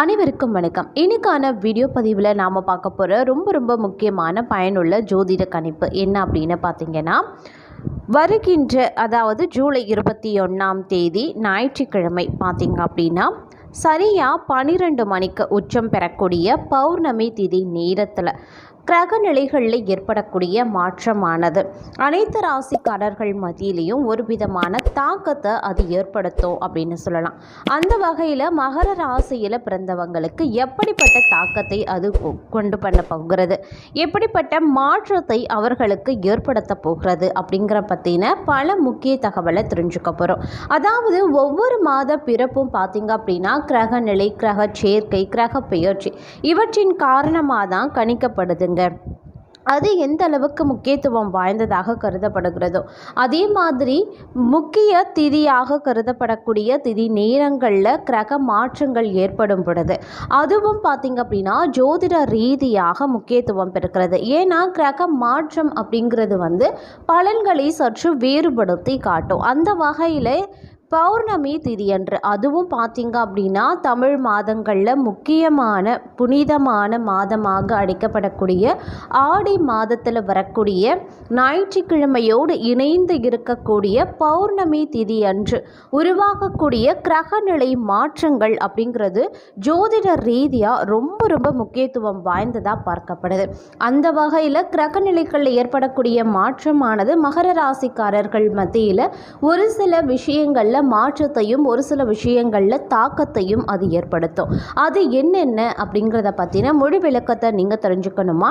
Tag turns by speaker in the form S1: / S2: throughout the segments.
S1: அனைவருக்கும் வணக்கம் இன்னைக்கான வீடியோ பதிவில் நாம் பார்க்க போகிற ரொம்ப ரொம்ப முக்கியமான பயனுள்ள ஜோதிட கணிப்பு என்ன அப்படின்னு பார்த்தீங்கன்னா வருகின்ற அதாவது ஜூலை இருபத்தி ஒன்றாம் தேதி ஞாயிற்றுக்கிழமை பார்த்திங்க அப்படின்னா சரியாக பன்னிரெண்டு மணிக்கு உச்சம் பெறக்கூடிய பௌர்ணமி திதி நேரத்தில் கிரக நிலைகளில் ஏற்படக்கூடிய மாற்றமானது அனைத்து ராசிக்காரர்கள் மத்தியிலையும் ஒரு விதமான தாக்கத்தை அது ஏற்படுத்தும் அப்படின்னு சொல்லலாம் அந்த வகையில் மகர ராசியில் பிறந்தவங்களுக்கு எப்படிப்பட்ட தாக்கத்தை அது கொண்டு பண்ண போகிறது எப்படிப்பட்ட மாற்றத்தை அவர்களுக்கு ஏற்படுத்த போகிறது அப்படிங்கிற பற்றின பல முக்கிய தகவலை தெரிஞ்சுக்க போகிறோம் அதாவது ஒவ்வொரு மாத பிறப்பும் பார்த்திங்க அப்படின்னா கிரக நிலை கிரக சேர்க்கை கிரக பெயர்ச்சி இவற்றின் காரணமாக தான் கணிக்கப்படுது பாருங்க அது எந்த அளவுக்கு முக்கியத்துவம் வாய்ந்ததாக கருதப்படுகிறதோ அதே மாதிரி முக்கிய திதியாக கருதப்படக்கூடிய திதி நேரங்களில் கிரக மாற்றங்கள் ஏற்படும் பொழுது அதுவும் பார்த்திங்க அப்படின்னா ஜோதிட ரீதியாக முக்கியத்துவம் பெறுகிறது ஏன்னா கிரக மாற்றம் அப்படிங்கிறது வந்து பலன்களை சற்று வேறுபடுத்தி காட்டும் அந்த வகையில் பௌர்ணமி திதியன்று அதுவும் பார்த்திங்க அப்படின்னா தமிழ் மாதங்களில் முக்கியமான புனிதமான மாதமாக அழைக்கப்படக்கூடிய ஆடி மாதத்தில் வரக்கூடிய ஞாயிற்றுக்கிழமையோடு இணைந்து இருக்கக்கூடிய பௌர்ணமி திதி அன்று உருவாகக்கூடிய கிரகநிலை மாற்றங்கள் அப்படிங்கிறது ஜோதிட ரீதியாக ரொம்ப ரொம்ப முக்கியத்துவம் வாய்ந்ததாக பார்க்கப்படுது அந்த வகையில் கிரகநிலைகளில் ஏற்படக்கூடிய மாற்றமானது மகர ராசிக்காரர்கள் மத்தியில் ஒரு சில விஷயங்களில் மாற்றத்தையும் ஒரு சில விஷயங்களில் தாக்கத்தையும் அது ஏற்படுத்தும் அது என்னென்ன அப்படிங்கிறத பற்றின மொழி விளக்கத்தை நீங்கள் தெரிஞ்சுக்கணுமா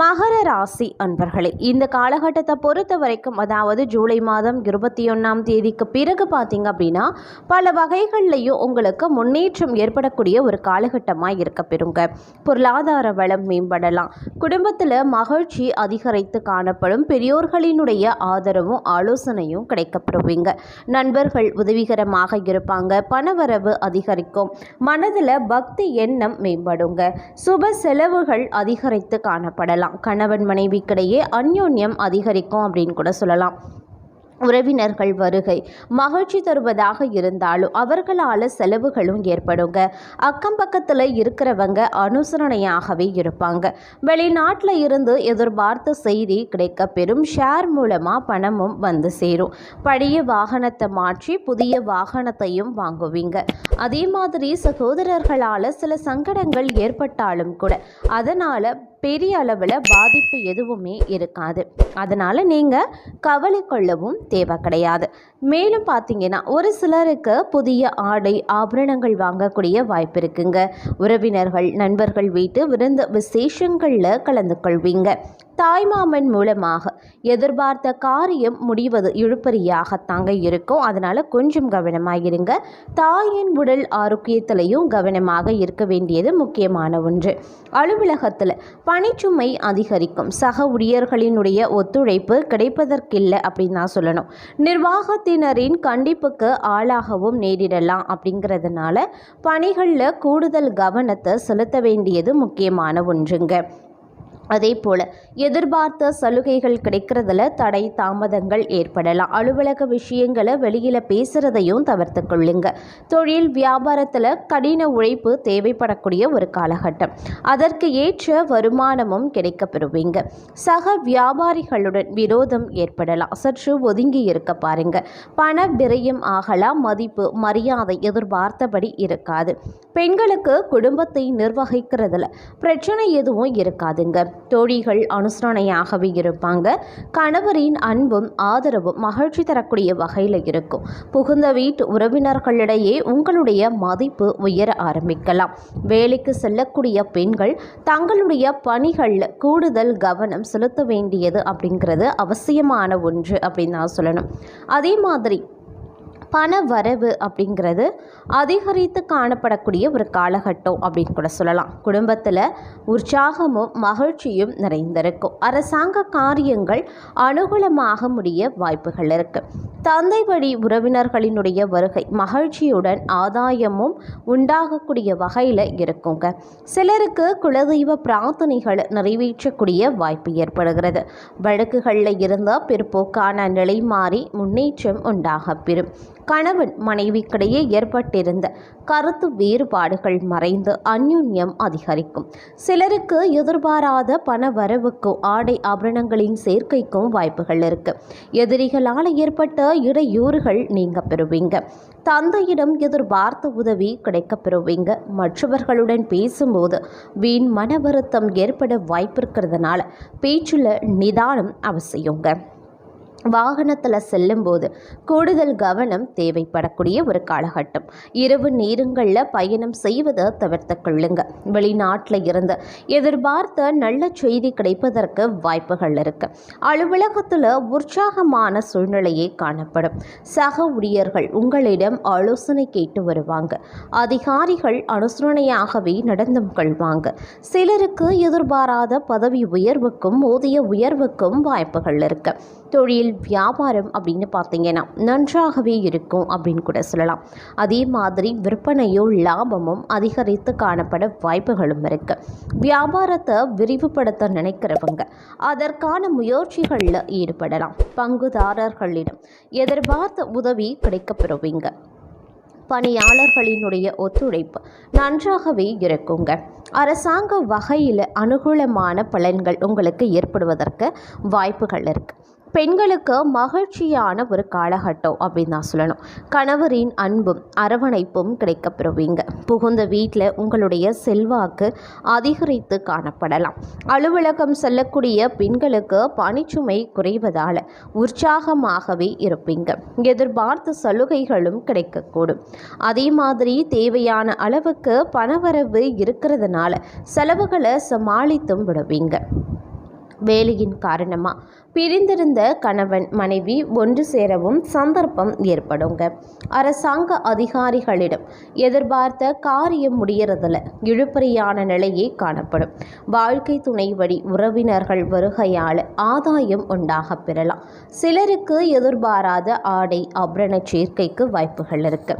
S1: மகர ராசி அன்பர்களே இந்த காலகட்டத்தை பொறுத்த வரைக்கும் அதாவது ஜூலை மாதம் இருபத்தி ஒன்றாம் தேதிக்கு பிறகு பார்த்தீங்க அப்படின்னா பல வகைகள்லையும் உங்களுக்கு முன்னேற்றம் ஏற்படக்கூடிய ஒரு காலகட்டமாக இருக்க பெறுங்க பொருளாதார வளம் மேம்படலாம் குடும்பத்தில் மகிழ்ச்சி அதிகரித்து காணப்படும் பெரியோர்களினுடைய ஆதரவும் ஆலோசனையும் கிடைக்கப்படுவீங்க நண்பர்கள் உதவிகரமாக இருப்பாங்க பணவரவு அதிகரிக்கும் மனதில் பக்தி எண்ணம் மேம்படுங்க சுப செலவுகள் அதிகரித்து காணப்படலாம் சொல்லலாம் கணவன் மனைவிக்கிடையே அந்யோன்யம் அதிகரிக்கும் அப்படின்னு கூட சொல்லலாம் உறவினர்கள் வருகை மகிழ்ச்சி தருவதாக இருந்தாலும் அவர்களால் செலவுகளும் ஏற்படுங்க அக்கம் பக்கத்தில் இருக்கிறவங்க அனுசரணையாகவே இருப்பாங்க வெளிநாட்டில் இருந்து எதிர்பார்த்த செய்தி கிடைக்க பெறும் ஷேர் மூலமாக பணமும் வந்து சேரும் பழைய வாகனத்தை மாற்றி புதிய வாகனத்தையும் வாங்குவீங்க அதே மாதிரி சகோதரர்களால் சில சங்கடங்கள் ஏற்பட்டாலும் கூட அதனால் பெரிய அளவில் பாதிப்பு எதுவுமே இருக்காது அதனால் நீங்கள் கவலை கொள்ளவும் தேவை கிடையாது மேலும் பார்த்தீங்கன்னா ஒரு சிலருக்கு புதிய ஆடை ஆபரணங்கள் வாங்கக்கூடிய வாய்ப்பு இருக்குங்க உறவினர்கள் நண்பர்கள் வீட்டு விருந்த விசேஷங்களில் கலந்து கொள்வீங்க தாய்மாமன் மூலமாக எதிர்பார்த்த காரியம் முடிவது இழுப்பறியாகத்தாங்க இருக்கும் அதனால் கொஞ்சம் கவனமாக இருங்க தாயின் உடல் ஆரோக்கியத்திலையும் கவனமாக இருக்க வேண்டியது முக்கியமான ஒன்று அலுவலகத்தில் பணிச்சுமை அதிகரிக்கும் சக ஊழியர்களினுடைய ஒத்துழைப்பு கிடைப்பதற்கில்லை அப்படின்னு தான் சொல்லணும் நிர்வாகத்தினரின் கண்டிப்புக்கு ஆளாகவும் நேரிடலாம் அப்படிங்கிறதுனால பணிகளில் கூடுதல் கவனத்தை செலுத்த வேண்டியது முக்கியமான ஒன்றுங்க அதே போல் எதிர்பார்த்த சலுகைகள் கிடைக்கிறதுல தடை தாமதங்கள் ஏற்படலாம் அலுவலக விஷயங்களை வெளியில் பேசுகிறதையும் தவிர்த்து கொள்ளுங்க தொழில் வியாபாரத்தில் கடின உழைப்பு தேவைப்படக்கூடிய ஒரு காலகட்டம் அதற்கு ஏற்ற வருமானமும் கிடைக்க பெறுவீங்க சக வியாபாரிகளுடன் விரோதம் ஏற்படலாம் சற்று ஒதுங்கி இருக்க பாருங்க பண விரயம் ஆகலாம் மதிப்பு மரியாதை எதிர்பார்த்தபடி இருக்காது பெண்களுக்கு குடும்பத்தை நிர்வகிக்கிறதுல பிரச்சனை எதுவும் இருக்காதுங்க தோழிகள் அனுசரணையாகவே இருப்பாங்க கணவரின் அன்பும் ஆதரவும் மகிழ்ச்சி தரக்கூடிய வகையில் இருக்கும் புகுந்த வீட்டு உறவினர்களிடையே உங்களுடைய மதிப்பு உயர ஆரம்பிக்கலாம் வேலைக்கு செல்லக்கூடிய பெண்கள் தங்களுடைய பணிகளில் கூடுதல் கவனம் செலுத்த வேண்டியது அப்படிங்கிறது அவசியமான ஒன்று அப்படின்னு நான் சொல்லணும் அதே மாதிரி பண வரவு அப்படிங்கிறது அதிகரித்து காணப்படக்கூடிய ஒரு காலகட்டம் அப்படின்னு கூட சொல்லலாம் குடும்பத்தில் உற்சாகமும் மகிழ்ச்சியும் நிறைந்திருக்கும் அரசாங்க காரியங்கள் அனுகூலமாக முடிய வாய்ப்புகள் இருக்குது தந்தை வழி உறவினர்களினுடைய வருகை மகிழ்ச்சியுடன் ஆதாயமும் உண்டாகக்கூடிய வகையில் இருக்குங்க சிலருக்கு குலதெய்வ பிரார்த்தனைகள் நிறைவேற்றக்கூடிய வாய்ப்பு ஏற்படுகிறது வழக்குகளில் இருந்த பிற்போக்கான நிலை மாறி முன்னேற்றம் உண்டாக பெறும் கணவன் மனைவிக்கிடையே ஏற்பட்டிருந்த கருத்து வேறுபாடுகள் மறைந்து அந்யுன்யம் அதிகரிக்கும் சிலருக்கு எதிர்பாராத பண வரவுக்கும் ஆடை ஆபரணங்களின் சேர்க்கைக்கும் வாய்ப்புகள் இருக்கு எதிரிகளால் ஏற்பட்ட இடையூறுகள் நீங்க பெறுவீங்க தந்தையிடம் எதிர்பார்த்த உதவி கிடைக்கப் பெறுவீங்க மற்றவர்களுடன் பேசும்போது வீண் மன வருத்தம் ஏற்பட வாய்ப்பிருக்கிறதுனால பேச்சில் நிதானம் அவசியங்க வாகனத்தில் செல்லும்போது கூடுதல் கவனம் தேவைப்படக்கூடிய ஒரு காலகட்டம் இரவு நேரங்களில் பயணம் செய்வதை தவிர்த்து கொள்ளுங்க வெளிநாட்டில் இருந்து எதிர்பார்த்த நல்ல செய்தி கிடைப்பதற்கு வாய்ப்புகள் இருக்கு அலுவலகத்தில் உற்சாகமான சூழ்நிலையே காணப்படும் சக ஊழியர்கள் உங்களிடம் ஆலோசனை கேட்டு வருவாங்க அதிகாரிகள் அனுசரணையாகவே நடந்து கொள்வாங்க சிலருக்கு எதிர்பாராத பதவி உயர்வுக்கும் ஊதிய உயர்வுக்கும் வாய்ப்புகள் இருக்கு தொழில் வியாபாரம் அப்படின்னு பார்த்தீங்கன்னா நன்றாகவே இருக்கும் அப்படின்னு கூட சொல்லலாம் அதே மாதிரி விற்பனையோ லாபமும் அதிகரித்து காணப்பட வாய்ப்புகளும் இருக்குது வியாபாரத்தை விரிவுபடுத்த நினைக்கிறவங்க அதற்கான முயற்சிகளில் ஈடுபடலாம் பங்குதாரர்களிடம் எதிர்பார்த்த உதவி கிடைக்கப்பெறுவீங்க பணியாளர்களினுடைய ஒத்துழைப்பு நன்றாகவே இருக்குங்க அரசாங்க வகையில் அனுகூலமான பலன்கள் உங்களுக்கு ஏற்படுவதற்கு வாய்ப்புகள் இருக்குது பெண்களுக்கு மகிழ்ச்சியான ஒரு காலகட்டம் அப்படின்னு தான் சொல்லணும் கணவரின் அன்பும் அரவணைப்பும் கிடைக்கப்பெறுவீங்க புகுந்த வீட்டில் உங்களுடைய செல்வாக்கு அதிகரித்து காணப்படலாம் அலுவலகம் செல்லக்கூடிய பெண்களுக்கு பணிச்சுமை குறைவதால் உற்சாகமாகவே இருப்பீங்க எதிர்பார்த்த சலுகைகளும் கிடைக்கக்கூடும் அதே மாதிரி தேவையான அளவுக்கு பணவரவு இருக்கிறதுனால செலவுகளை சமாளித்தும் விடுவீங்க வேலையின் காரணமாக பிரிந்திருந்த கணவன் மனைவி ஒன்று சேரவும் சந்தர்ப்பம் ஏற்படுங்க அரசாங்க அதிகாரிகளிடம் எதிர்பார்த்த காரியம் முடியறதில் இழுப்பறியான நிலையே காணப்படும் வாழ்க்கை துணை வழி உறவினர்கள் வருகையால் ஆதாயம் உண்டாக பெறலாம் சிலருக்கு எதிர்பாராத ஆடை அபரண சேர்க்கைக்கு வாய்ப்புகள் இருக்கு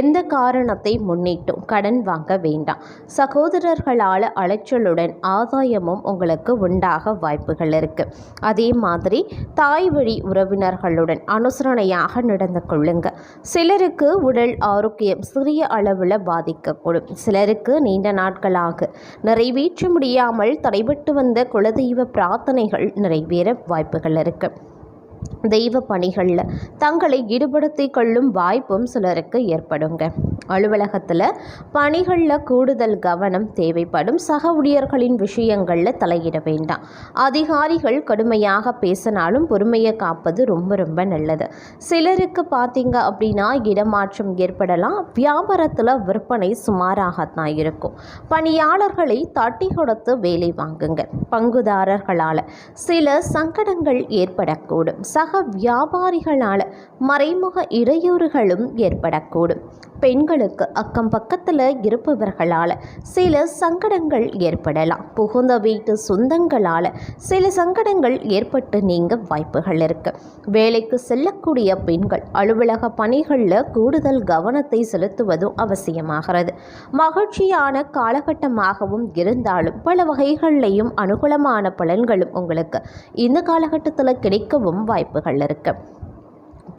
S1: எந்த காரணத்தை முன்னிட்டும் கடன் வாங்க வேண்டாம் சகோதரர்களால் அலைச்சலுடன் ஆதாயமும் உங்களுக்கு உண்டாக வாய்ப்புகள் இருக்கு அதே மாதிரி மாதிரி தாய் வழி உறவினர்களுடன் அனுசரணையாக நடந்து கொள்ளுங்க சிலருக்கு உடல் ஆரோக்கியம் சிறிய அளவில் பாதிக்கக்கூடும் சிலருக்கு நீண்ட நாட்களாக நிறைவேற்ற முடியாமல் தடைபட்டு வந்த குலதெய்வ பிரார்த்தனைகள் நிறைவேற வாய்ப்புகள் இருக்குது தெய்வ பணிகளில் தங்களை ஈடுபடுத்தி கொள்ளும் வாய்ப்பும் சிலருக்கு ஏற்படுங்க அலுவலகத்தில் பணிகளில் கூடுதல் கவனம் தேவைப்படும் சக ஊழியர்களின் விஷயங்களில் தலையிட வேண்டாம் அதிகாரிகள் கடுமையாக பேசினாலும் பொறுமையை காப்பது ரொம்ப ரொம்ப நல்லது சிலருக்கு பார்த்தீங்க அப்படின்னா இடமாற்றம் ஏற்படலாம் வியாபாரத்தில் விற்பனை சுமாராகத்தான் இருக்கும் பணியாளர்களை தட்டி கொடுத்து வேலை வாங்குங்க பங்குதாரர்களால் சில சங்கடங்கள் ஏற்படக்கூடும் சக சக வியாபாரிகளால் மறைமுக இடையூறுகளும் ஏற்படக்கூடும் பெண்களுக்கு அக்கம் பக்கத்தில் இருப்பவர்களால் சில சங்கடங்கள் ஏற்படலாம் புகுந்த வீட்டு சொந்தங்களால் சில சங்கடங்கள் ஏற்பட்டு நீங்க வாய்ப்புகள் இருக்குது வேலைக்கு செல்லக்கூடிய பெண்கள் அலுவலக பணிகளில் கூடுதல் கவனத்தை செலுத்துவதும் அவசியமாகிறது மகிழ்ச்சியான காலகட்டமாகவும் இருந்தாலும் பல வகைகளிலையும் அனுகூலமான பலன்களும் உங்களுக்கு இந்த காலகட்டத்தில் கிடைக்கவும் வாய்ப்பு வாய்ப்புகள் இருக்கு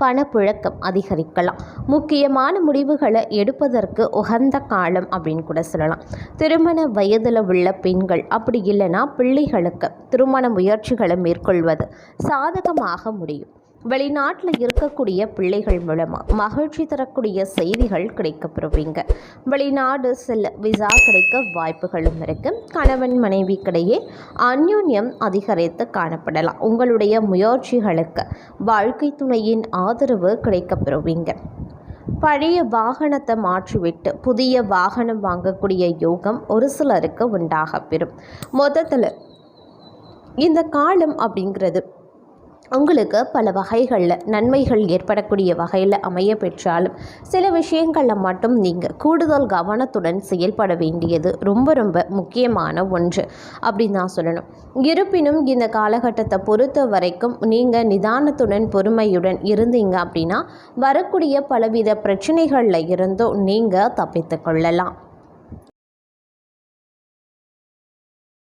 S1: பணப்புழக்கம் அதிகரிக்கலாம் முக்கியமான முடிவுகளை எடுப்பதற்கு உகந்த காலம் அப்படின்னு கூட சொல்லலாம் திருமண வயதில் உள்ள பெண்கள் அப்படி இல்லைன்னா பிள்ளைகளுக்கு திருமண முயற்சிகளை மேற்கொள்வது சாதகமாக முடியும் வெளிநாட்டில் இருக்கக்கூடிய பிள்ளைகள் மூலமாக மகிழ்ச்சி தரக்கூடிய செய்திகள் கிடைக்க பெறுவீங்க வெளிநாடு செல்ல விசா கிடைக்க வாய்ப்புகளும் இருக்குது கணவன் மனைவிக்கிடையே அந்யூன்யம் அதிகரித்து காணப்படலாம் உங்களுடைய முயற்சிகளுக்கு வாழ்க்கை துணையின் ஆதரவு கிடைக்க பெறுவீங்க பழைய வாகனத்தை மாற்றிவிட்டு புதிய வாகனம் வாங்கக்கூடிய யோகம் ஒரு சிலருக்கு உண்டாக பெறும் மொத்தத்தில் இந்த காலம் அப்படிங்கிறது உங்களுக்கு பல வகைகளில் நன்மைகள் ஏற்படக்கூடிய வகையில் அமைய பெற்றாலும் சில விஷயங்களில் மட்டும் நீங்கள் கூடுதல் கவனத்துடன் செயல்பட வேண்டியது ரொம்ப ரொம்ப முக்கியமான ஒன்று அப்படின்னு நான் சொல்லணும் இருப்பினும் இந்த காலகட்டத்தை பொறுத்த வரைக்கும் நீங்கள் நிதானத்துடன் பொறுமையுடன் இருந்தீங்க அப்படின்னா வரக்கூடிய பலவித பிரச்சனைகளில் இருந்தும் நீங்கள் தப்பித்து கொள்ளலாம்